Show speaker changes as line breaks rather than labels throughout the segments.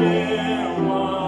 이스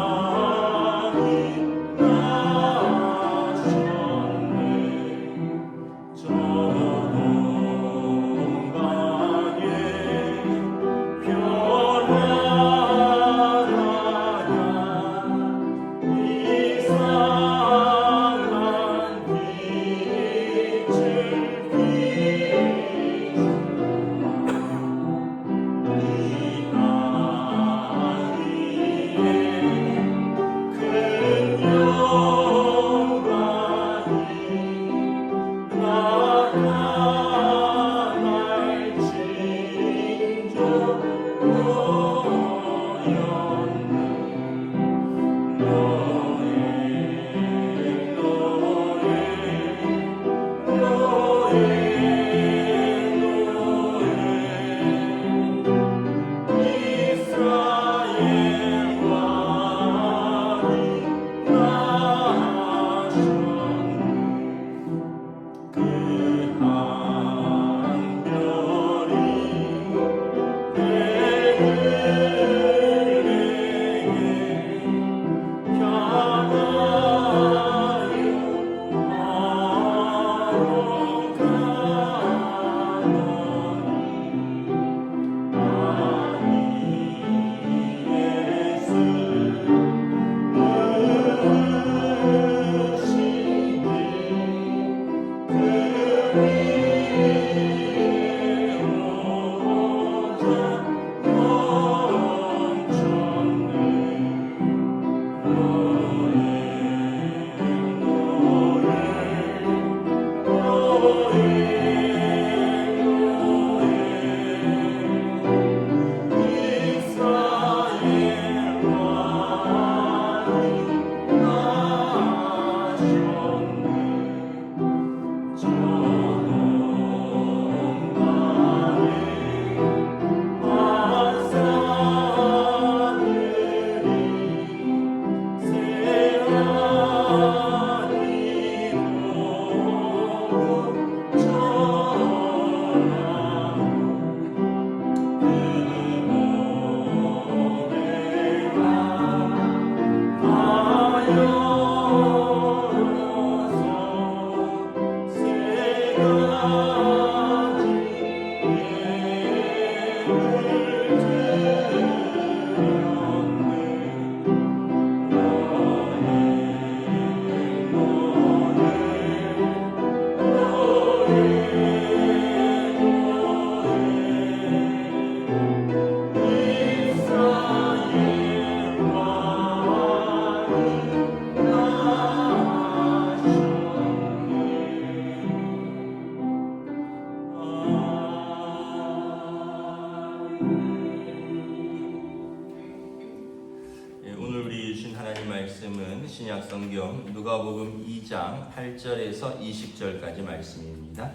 오늘 우리 주신 하나님 말씀은 신약 성경 누가복음 2장 8절에서 20절까지 말씀입니다.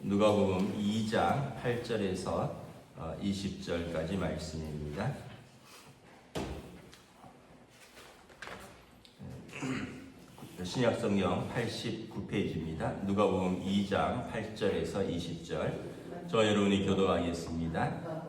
누가복음 2장 8절에서 20절까지 말씀입니다. 예, 신약 성경 89페이지입니다. 누가복음 2장 8절에서 20절. 저 여러분이 교도하겠습니다.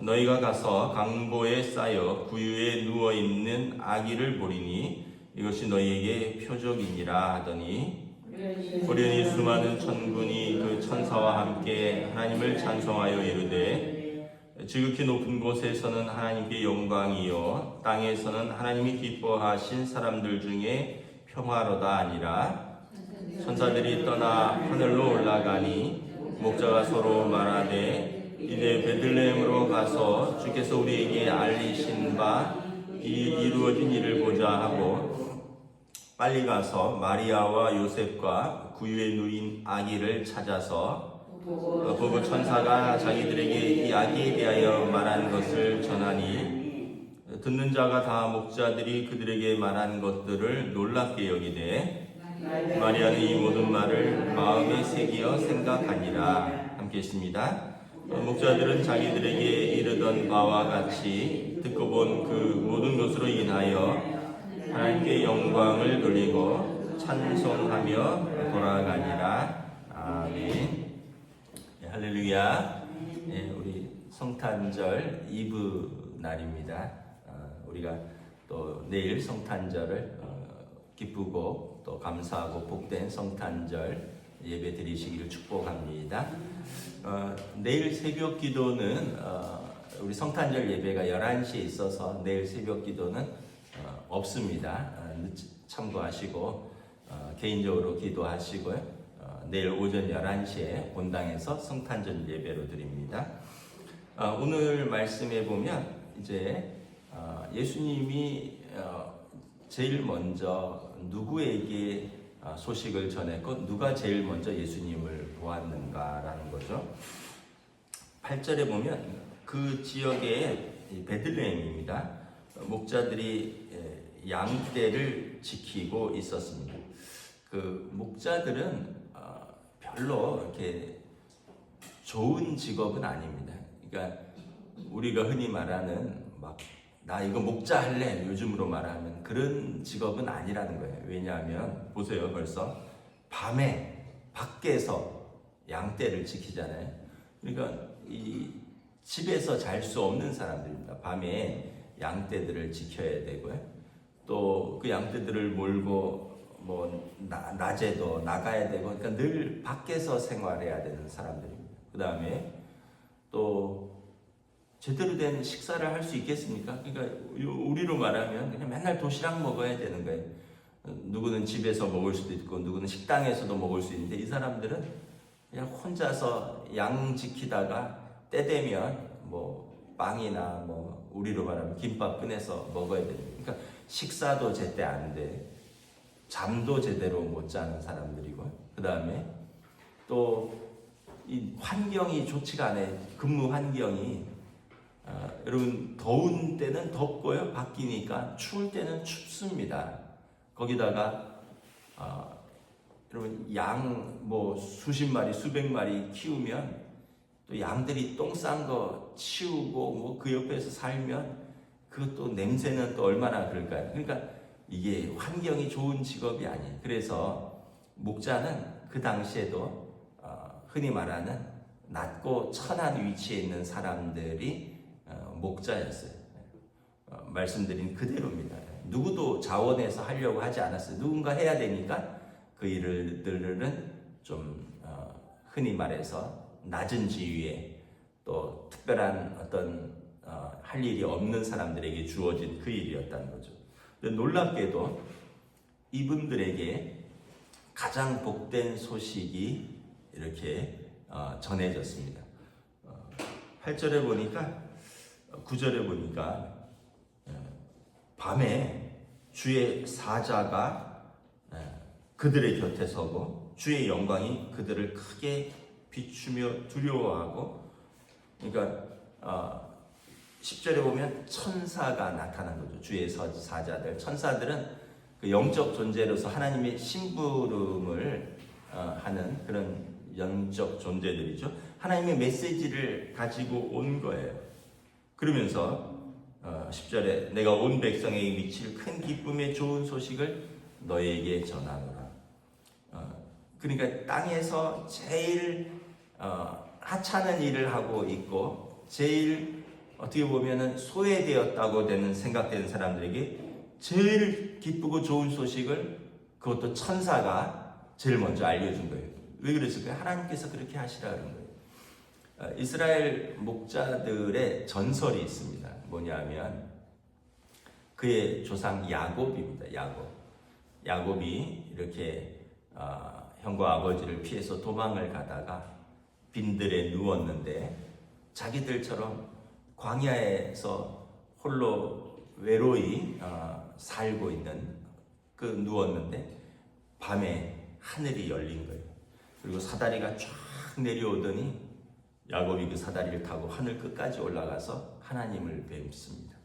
너희가 가서 강보에 쌓여 구유에 누워 있는 아기를 보리니 이것이 너희에게 표적이니라 하더니 호련히 수많은 천군이 그 천사와 함께 하나님을 찬송하여 이르되 지극히 높은 곳에서는 하나님께 영광이요 땅에서는 하나님이 기뻐하신 사람들 중에 평화로다 아니라 천사들이 떠나 하늘로 올라가니 목자가 서로 말하되 이제 베들레헴으로 가서 주께서 우리에게 알리신 바 이 이루어진 일을 보자 하고 빨리 가서 마리아와 요셉과 구유에 누인 아기를 찾아서 어, 보고 천사가 자기들에게 이 아기에 대하여 말한 것을 전하니 듣는 자가 다 목자들이 그들에게 말한 것들을 놀랍게 여기되 마리아는 이 모든 말을 마음에 새기어 생각하니라 함께 있습니다. 어, 목자들은 자기들에게 이르던 바와 같이 듣고 본 그 모든 것으로 인하여 하나님께 영광을 돌리고 찬송하며 돌아가니라. 아멘. 예, 할렐루야. 예, 우리 성탄절 이브 날입니다. 어, 우리가 또 내일 성탄절을 어, 기쁘고 또 감사하고 복된 성탄절 예배 드리시기를 축복합니다. 어, 내일 새벽 기도는 어, 우리 성탄절 예배가 11시에 있어서 내일 새벽 기도는 어, 없습니다. 어, 늦- 참고하시고 어, 개인적으로 기도하시고요. 어, 내일 오전 11시에 본당에서 성탄절 예배로 드립니다. 어, 오늘 말씀에 보면 이제 어, 예수님이 어, 제일 먼저 누구에게 어, 소식을 전했고 누가 제일 먼저 예수님을 보았는가라는 거죠. 8절에 보면 그 지역의 이 베들레헴입니다. 목자들이 예, 양떼를 지키고 있었습니다. 그 목자들은 어, 별로 이렇게 좋은 직업은 아닙니다. 그러니까 우리가 흔히 말하는 막 나 이거 목자 할래 요즘으로 말하면 그런 직업은 아니라는 거예요. 왜냐하면 보세요 벌써 밤에 밖에서 양떼를 지키잖아요. 그러니까 이 집에서 잘 수 없는 사람들입니다. 밤에 양떼들을 지켜야 되고요. 또 그 양떼들을 몰고 뭐 나, 낮에도 나가야 되고 그러니까 늘 밖에서 생활해야 되는 사람들입니다. 그 다음에 또 제대로 된 식사를 할 수 있겠습니까? 그러니까 우리로 말하면 그냥 맨날 도시락 먹어야 되는 거예요. 누구는 집에서 먹을 수도 있고 누구는 식당에서도 먹을 수 있는데 이 사람들은 그냥 혼자서 양 지키다가 때 되면 뭐 빵이나 뭐 우리로 말하면 김밥 꺼내서 먹어야 됩니다. 그러니까 식사도 제때 안 돼. 잠도 제대로 못 자는 사람들이고 그 다음에 또 이 환경이 좋지가 않아요. 근무 환경이 아, 여러분 더운 때는 덥고요 바뀌니까 추울 때는 춥습니다. 거기다가 아, 여러분 양 뭐 수십 마리 수백 마리 키우면 또 양들이 똥 싼 거 치우고 뭐 그 옆에서 살면 그것도 냄새는 또 얼마나 그럴까요? 그러니까 이게 환경이 좋은 직업이 아니에요. 그래서 목자는 그 당시에도 어, 흔히 말하는 낮고 천한 위치에 있는 사람들이 어, 목자였어요. 어, 말씀드린 그대로입니다. 누구도 자원해서 하려고 하지 않았어요. 누군가 해야 되니까 그 일들은 좀 어, 흔히 말해서 낮은 지위에 또 특별한 어떤 어, 할 일이 없는 사람들에게 주어진 그 일이었다는 거죠. 근데 놀랍게도 이분들에게 가장 복된 소식이 이렇게 어, 전해졌습니다. 어, 8절에 보니까 9절에 보니까 어, 밤에 주의 사자가 에, 그들의 곁에 서고 주의 영광이 그들을 크게 비추며 두려워하고 그러니까 어, 10절에 보면 천사가 나타난 거죠. 주의 서- 사자들. 천사들은 그 영적 존재로서 하나님의 심부름을 어, 하는 그런 영적 존재들이죠. 하나님의 메시지를 가지고 온 거예요. 그러면서 어, 10절에 내가 온 백성에게 미칠 큰 기쁨의 좋은 소식을 너에게 전하노라. 어, 그러니까 땅에서 제일 어, 하찮은 일을 하고 있고 제일 어떻게 보면은 소외되었다고 되는 생각되는 사람들에게 제일 기쁘고 좋은 소식을 그것도 천사가 제일 먼저 알려준 거예요. 왜 그랬을까요? 하나님께서 그렇게 하시라 그런 거예요. 어, 이스라엘 목자들의 전설이 있습니다. 뭐냐면 그의 조상 야곱입니다. 야곱. 야곱이 이렇게 어, 형과 아버지를 피해서 도망을 가다가 빈들에 누웠는데 자기들처럼 광야에서 홀로 외로이 어, 살고 있는 그 누웠는데 밤에 하늘이 열린 거예요. 그리고 사다리가 쫙 내려오더니 야곱이 그 사다리를 타고 하늘 끝까지 올라가서 하나님을 뵙습니다.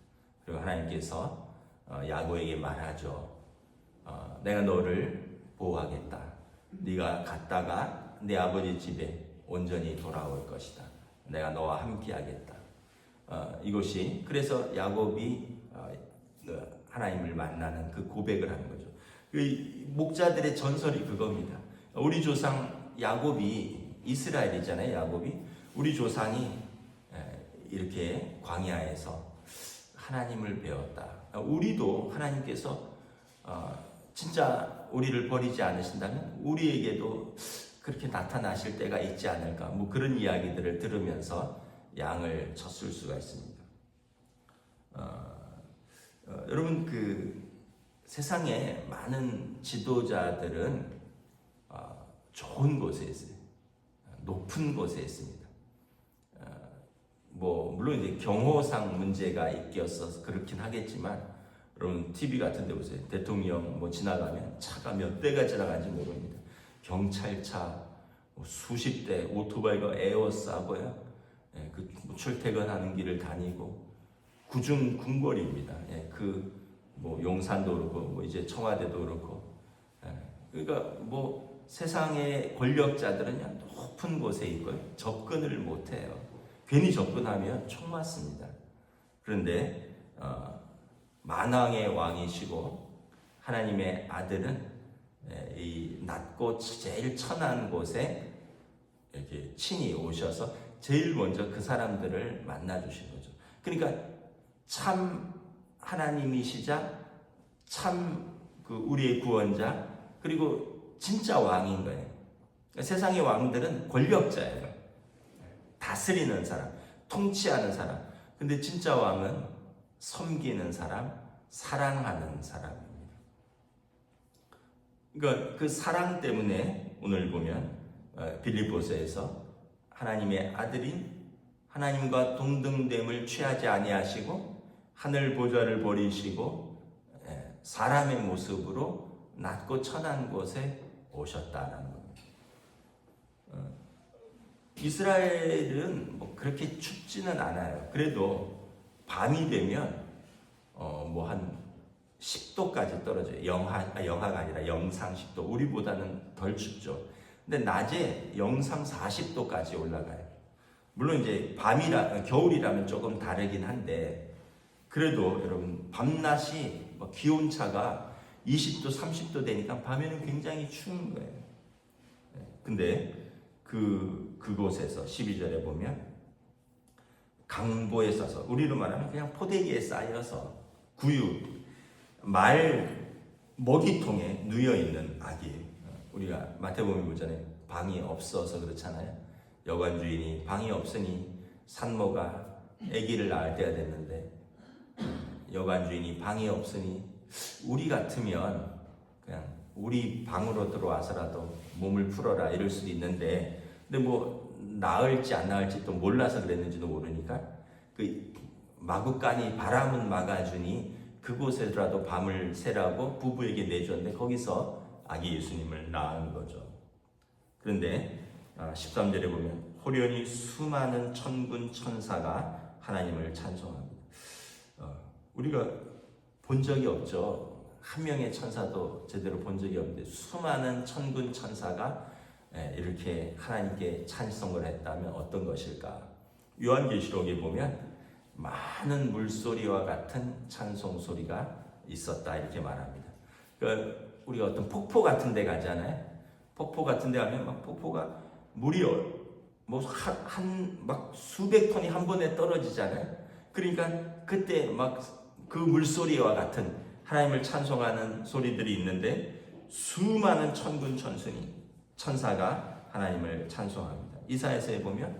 그리고 하나님께서 어, 야곱에게 말하죠. 어, 내가 너를 보호하겠다. 네가 갔다가 내 아버지 집에 온전히 돌아올 것이다. 내가 너와 함께하겠다. 어, 이것이 그래서 야곱이 어, 그 하나님을 만나는 그 고백을 하는 거죠. 그 목자들의 전설이 그겁니다. 우리 조상 야곱이 이스라엘이잖아요. 야곱이 우리 조상이 에, 이렇게 광야에서 하나님을 배웠다. 우리도 하나님께서 어, 진짜 우리를 버리지 않으신다면 우리에게도 그렇게 나타나실 때가 있지 않을까. 뭐 그런 이야기들을 들으면서 양을 쳤을 수가 있습니다. 어, 어, 여러분 그 세상에 많은 지도자들은 어, 좋은 곳에 있어요. 높은 곳에 있습니다. 어, 뭐 물론 이제 경호상 문제가 있겠어서 그렇긴 하겠지만 여러분 TV 같은 데 보세요. 대통령 뭐 지나가면 차가 몇 대가 지나가는지 모릅니다. 경찰차 뭐 수십 대 오토바이가 에어싸고요. 예, 그 출퇴근하는 길을 다니고 구중 궁궐입니다. 예, 그뭐 용산도 그렇고 뭐 이제 청와대도 그렇고. 예, 그러니까 뭐 세상의 권력자들은 높은 곳에 있고 접근을 못해요. 괜히 접근하면 총 맞습니다. 그런데 어, 만왕의 왕이시고 하나님의 아들은 예, 이 낮고 제일 천한 곳에 이렇게 친히 오셔서 제일 먼저 그 사람들을 만나 주신 거죠. 그러니까 참 하나님이시자 참 그 우리의 구원자 그리고 진짜 왕인 거예요. 그러니까 세상의 왕들은 권력자예요. 다스리는 사람, 통치하는 사람. 근데 진짜 왕은 섬기는 사람, 사랑하는 사람입니다. 그러니까 그 사랑 때문에 오늘 보면 어, 빌립보서에서 하나님의 아들인 하나님과 동등됨을 취하지 아니하시고 하늘 보좌를 버리시고 예, 사람의 모습으로 낮고 천한 곳에 오셨다는. 어, 이스라엘은 뭐 그렇게 춥지는 않아요. 그래도 밤이 되면 어, 뭐 한 10도까지 떨어져요. 영하, 아, 영하가 아니라 영상 10도. 우리보다는 덜 춥죠. 근데 낮에 영상 40도까지 올라가요. 물론 이제 밤이라, 겨울이라면 조금 다르긴 한데, 그래도 여러분, 밤낮이 뭐 기온 차가 20도, 30도 되니까 밤에는 굉장히 추운 거예요. 네. 근데 그, 그곳에서 12절에 보면 강보에 싸서, 우리로 말하면 그냥 포대기에 쌓여서 구유, 말 먹이통에 누여 있는 아기. 우리가 마태복음 보잖아요. 방이 없어서 그렇잖아요. 여관 주인이 방이 없으니 산모가 아기를 낳을 때가 됐는데 여관 주인이 방이 없으니 우리 같으면 그냥 우리 방으로 들어와서라도 몸을 풀어라 이럴 수도 있는데 근데 뭐 나을지 안 나을지 또 몰라서 그랬는지도 모르니까 그 마구간이 바람은 막아주니 그곳에라도 밤을 새라고 부부에게 내줬는데 거기서 아기 예수님을 낳은 거죠. 그런데 13절에 보면 호련히 수많은 천군 천사가 하나님을 찬송합니다. 어, 우리가 본 적이 없죠. 한 명의 천사도 제대로 본 적이 없는데 수많은 천군 천사가 예, 이렇게 하나님께 찬송을 했다면 어떤 것일까? 요한계시록에 보면 많은 물소리와 같은 찬송 소리가 있었다 이렇게 말합니다. 그 우리가 어떤 폭포 같은 데 가잖아요. 폭포 같은 데 가면 막 폭포가 물이 뭐한막 수백 톤이 한 번에 떨어지잖아요. 그러니까 그때 막 그 물소리와 같은 하나님을 찬송하는 소리들이 있는데 수많은 천군 천순이 천사가 하나님을 찬송합니다. 이사야서에 보면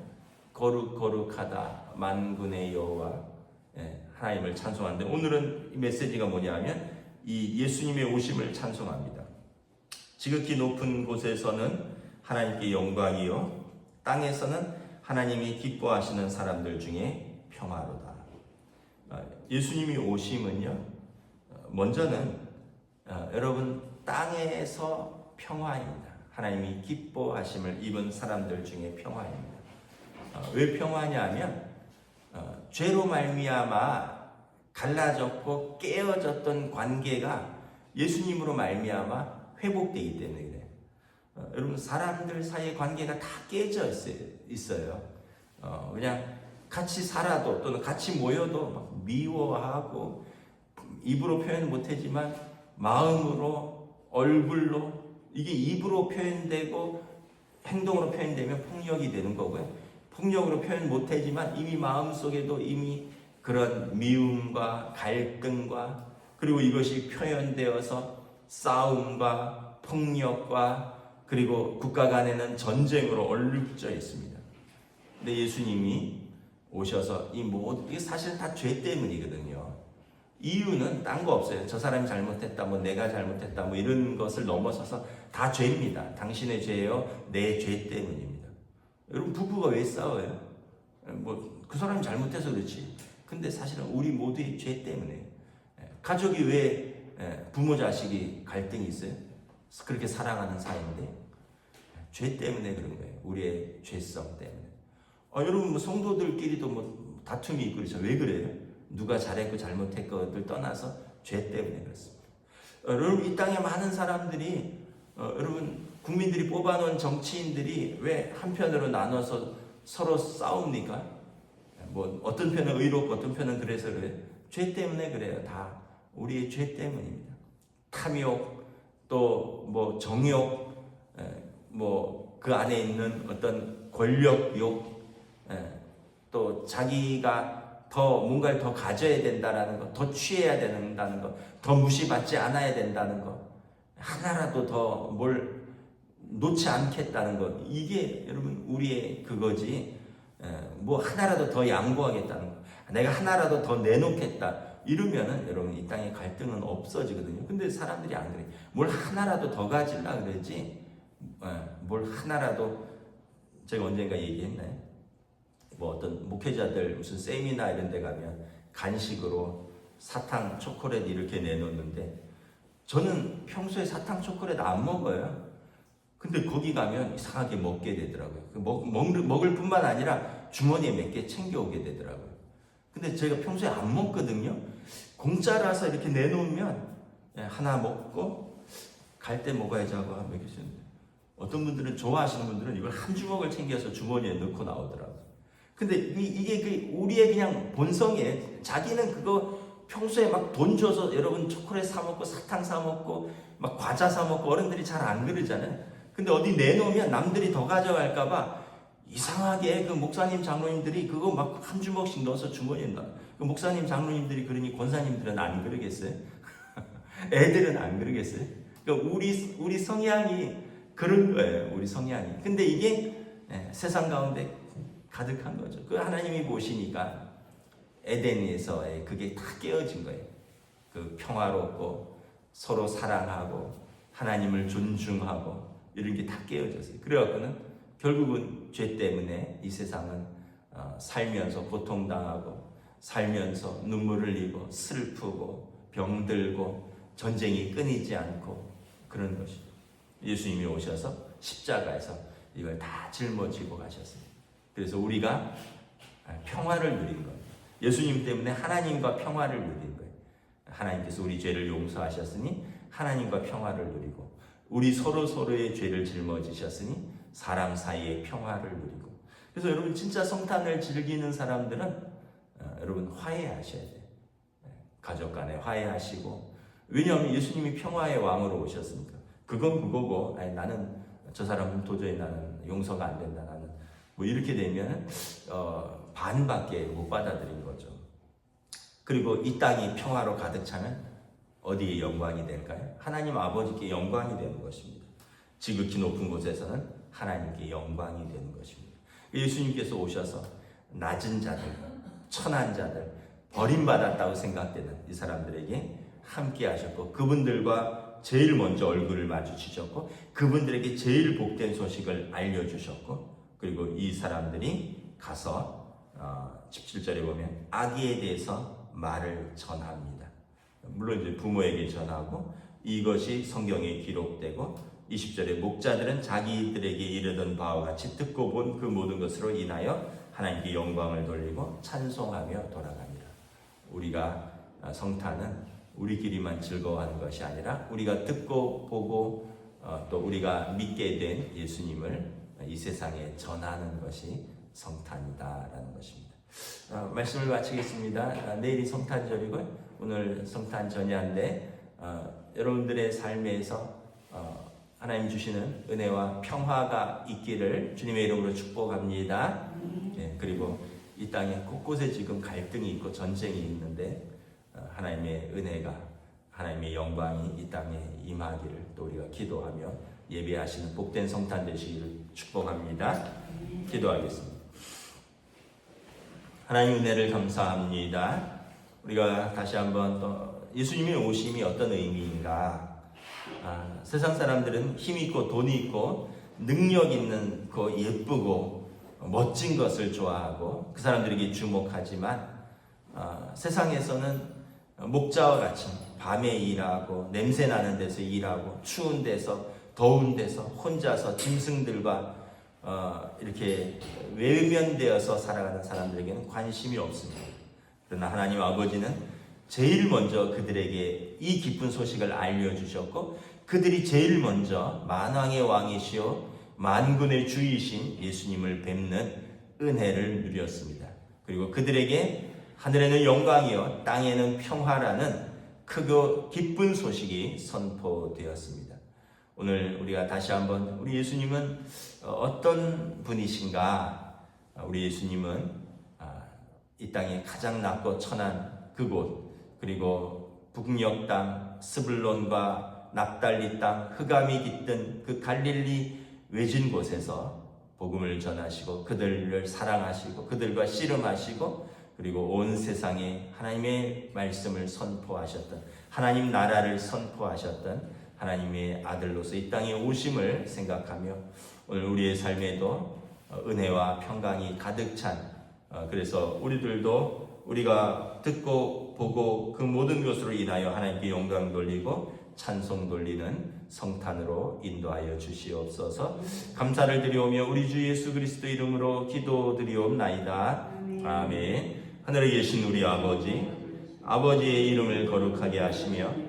거룩 거룩하다 만군의 여호와 예, 하나님을 찬송하는데 오늘은 이 메시지가 뭐냐면 이 예수님의 오심을 찬송합니다. 지극히 높은 곳에서는 하나님께 영광이요 땅에서는 하나님이 기뻐하시는 사람들 중에 평화로다. 아, 예수님이 오심은요 어, 먼저는 어, 여러분 땅에서 평화입니다. 하나님이 기뻐하심을 입은 사람들 중에 평화입니다. 어, 왜 평화냐면 어, 죄로 말미암아 갈라졌고 깨어졌던 관계가 예수님으로 말미암아 회복되기 때문에 그래요. 어, 여러분 사람들 사이의 관계가 다 깨져 있어요. 어, 그냥 같이 살아도 또는 같이 모여도 막 미워하고 입으로 표현 못하지만 마음으로 얼굴로 이게 입으로 표현되고 행동으로 표현되면 폭력이 되는 거고요. 폭력으로 표현 못하지만 이미 마음 속에도 이미 그런 미움과 갈등과 그리고 이것이 표현되어서 싸움과 폭력과 그리고 국가 간에는 전쟁으로 얼룩져 있습니다. 근데 예수님이 오셔서 이 모든 이게 사실 다 죄 때문이거든요. 이유는 딴 거 없어요. 저 사람이 잘못했다, 뭐 내가 잘못했다, 뭐 이런 것을 넘어서서 다 죄입니다. 당신의 죄요, 내 죄 때문입니다. 여러분 부부가 왜 싸워요? 뭐 그 사람이 잘못해서 그렇지. 근데 사실은 우리 모두의 죄 때문에 가족이 왜 부모 자식이 갈등이 있어요? 그렇게 사랑하는 사이인데 죄 때문에 그런 거예요. 우리의 죄성 때문에. 아, 여러분 뭐 성도들끼리도 뭐 다툼이 있고 그렇죠. 왜 그래요? 누가 잘했고 잘못했고를 떠나서 죄 때문에 그렇습니다. 어, 여러분 이 땅에 많은 사람들이 어, 여러분 국민들이 뽑아놓은 정치인들이 왜 한편으로 나눠서 서로 싸웁니까? 뭐 어떤 편은 의롭고 어떤 편은 그래서 그래. 죄 때문에 그래요. 다 우리의 죄 때문입니다. 탐욕 또 뭐 정욕 뭐 그 안에 있는 어떤 권력욕 또 자기가 더 뭔가를 더 가져야 된다라는 것, 더 취해야 된다는 것, 더 무시받지 않아야 된다는 것, 하나라도 더 뭘 놓지 않겠다는 것, 이게 여러분 우리의 그거지. 뭐 하나라도 더 양보하겠다는 것, 내가 하나라도 더 내놓겠다. 이러면은 여러분 이 땅에 갈등은 없어지거든요. 근데 사람들이 안 그래. 뭘 하나라도 더 가질라 그러지. 뭘 하나라도 제가 언젠가 얘기했나요? 뭐 어떤 목회자들 무슨 세미나 이런 데 가면 간식으로 사탕, 초콜릿 이렇게 내놓는데 저는 평소에 사탕, 초콜릿 안 먹어요. 근데 거기 가면 이상하게 먹게 되더라고요. 그 먹, 먹, 먹을 뿐만 아니라 주머니에 몇 개 챙겨오게 되더라고요. 근데 제가 평소에 안 먹거든요. 공짜라서 이렇게 내놓으면 예, 하나 먹고 갈 때 먹어야지 하고 먹여주는데 어떤 분들은 좋아하시는 분들은 이걸 한 주먹을 챙겨서 주머니에 넣고 나오더라고요. 근데 이- 이게 그 우리의 그냥 본성에 자기는 그거 평소에 막 돈 줘서 여러분 초콜릿 사 먹고 사탕 사 먹고 막 과자 사 먹고 어른들이 잘 안 그러잖아요. 근데 어디 내놓으면 남들이 더 가져갈까봐 이상하게 그 목사님 장로님들이 그거 막 한 주먹씩 넣어서 주머니에 넣어. 그 목사님 장로님들이 그러니 권사님들은 안 그러겠어요? 애들은 안 그러겠어요? 그러니까 우리 우리 성향이 그런 거예요. 우리 성향이. 근데 이게 예, 세상 가운데 가득한 거죠. 그 하나님이 보시니까 에덴에서의 그게 다 깨어진 거예요. 그 평화롭고 서로 사랑하고 하나님을 존중하고 이런 게 다 깨어졌어요. 그래갖고는 결국은 죄 때문에 이 세상은 어, 살면서 고통당하고 살면서 눈물을 흘리고 슬프고 병들고 전쟁이 끊이지 않고 그런 것이 예수님이 오셔서 십자가에서 이걸 다 짊어지고 가셨어요. 그래서 우리가 평화를 누린 거예요. 예수님 때문에 하나님과 평화를 누린 거예요. 하나님께서 우리 죄를 용서하셨으니 하나님과 평화를 누리고 우리 서로 서로의 죄를 짊어지셨으니 사람 사이의 평화를 누리고. 그래서 여러분 진짜 성탄을 즐기는 사람들은 어, 여러분 화해하셔야 돼요. 네, 가족 간에 화해하시고. 왜냐하면 예수님이 평화의 왕으로 오셨으니까. 그건 그거고. 아니, 나는 저 사람은 도저히 나는 용서가 안 된다. 나는 뭐 이렇게 되면 어, 반밖에 못 받아들인 거죠. 그리고 이 땅이 평화로 가득 차면 어디에 영광이 될까요? 하나님 아버지께 영광이 되는 것입니다. 지극히 높은 곳에서는 하나님께 영광이 되는 것입니다. 예수님께서 오셔서 낮은 자들, 천한 자들, 버림받았다고 생각되는 이 사람들에게 함께 하셨고 그분들과 제일 먼저 얼굴을 마주치셨고 그분들에게 제일 복된 소식을 알려주셨고 그리고 이 사람들이 가서 어, 17절에 보면 아기에 대해서 말을 전합니다. 물론 이제 부모에게 전하고 이것이 성경에 기록되고 20절에 목자들은 자기들에게 이르던 바와 같이 듣고 본 그 모든 것으로 인하여 하나님께 영광을 돌리고 찬송하며 돌아갑니다. 우리가 아, 성탄은 우리끼리만 즐거워하는 것이 아니라 우리가 듣고 보고 어, 또 우리가 믿게 된 예수님을 이 세상에 전하는 것이 성탄이다라는 것입니다. 어, 말씀을 마치겠습니다. 아, 내일이 성탄절이고 오늘 성탄 전야인데 어, 여러분들의 삶에서 어, 하나님 주시는 은혜와 평화가 있기를 주님의 이름으로 축복합니다. 예, 그리고 이 땅에 곳곳에 지금 갈등이 있고 전쟁이 있는데 어, 하나님의 은혜가 하나님의 영광이 이 땅에 임하기를 또 우리가 기도하며 예배하시는 복된 성탄 되시기를 축복합니다. 기도하겠습니다. 하나님 은혜를 감사합니다. 우리가 다시 한번 또 예수님의 오심이 어떤 의미인가? 아, 세상 사람들은 힘 있고 돈이 있고 능력 있는 그 예쁘고 멋진 것을 좋아하고 그 사람들에게 주목하지만 아, 세상에서는 목자와 같이 밤에 일하고 냄새 나는 데서 일하고 추운 데서 더운 데서 혼자서 짐승들과 어, 이렇게 외면되어서 살아가는 사람들에게는 관심이 없습니다. 그러나 하나님 아버지는 제일 먼저 그들에게 이 기쁜 소식을 알려주셨고 그들이 제일 먼저 만왕의 왕이시오 만군의 주이신 예수님을 뵙는 은혜를 누렸습니다. 그리고 그들에게 하늘에는 영광이요 땅에는 평화라는 크고 기쁜 소식이 선포되었습니다. 오늘 우리가 다시 한번 우리 예수님은 어떤 분이신가? 우리 예수님은 아, 이 땅에 가장 낮고 천한 그곳 그리고 북녘 땅 스불론과 납달리 땅 흑암이 깃든 그 갈릴리 외진 곳에서 복음을 전하시고 그들을 사랑하시고 그들과 씨름하시고 그리고 온 세상에 하나님의 말씀을 선포하셨던 하나님 나라를 선포하셨던 하나님의 아들로서 이 땅에 오심을 생각하며 오늘 우리의 삶에도 은혜와 평강이 가득 찬 어, 그래서 우리들도 우리가 듣고 보고 그 모든 것으로 인하여 하나님께 영광 돌리고 찬송 돌리는 성탄으로 인도하여 주시옵소서. 감사를 드리오며 우리 주 예수 그리스도 이름으로 기도드리옵나이다. 아멘. 하늘에 계신 우리 아버지 아버지의 이름을 거룩하게 하시며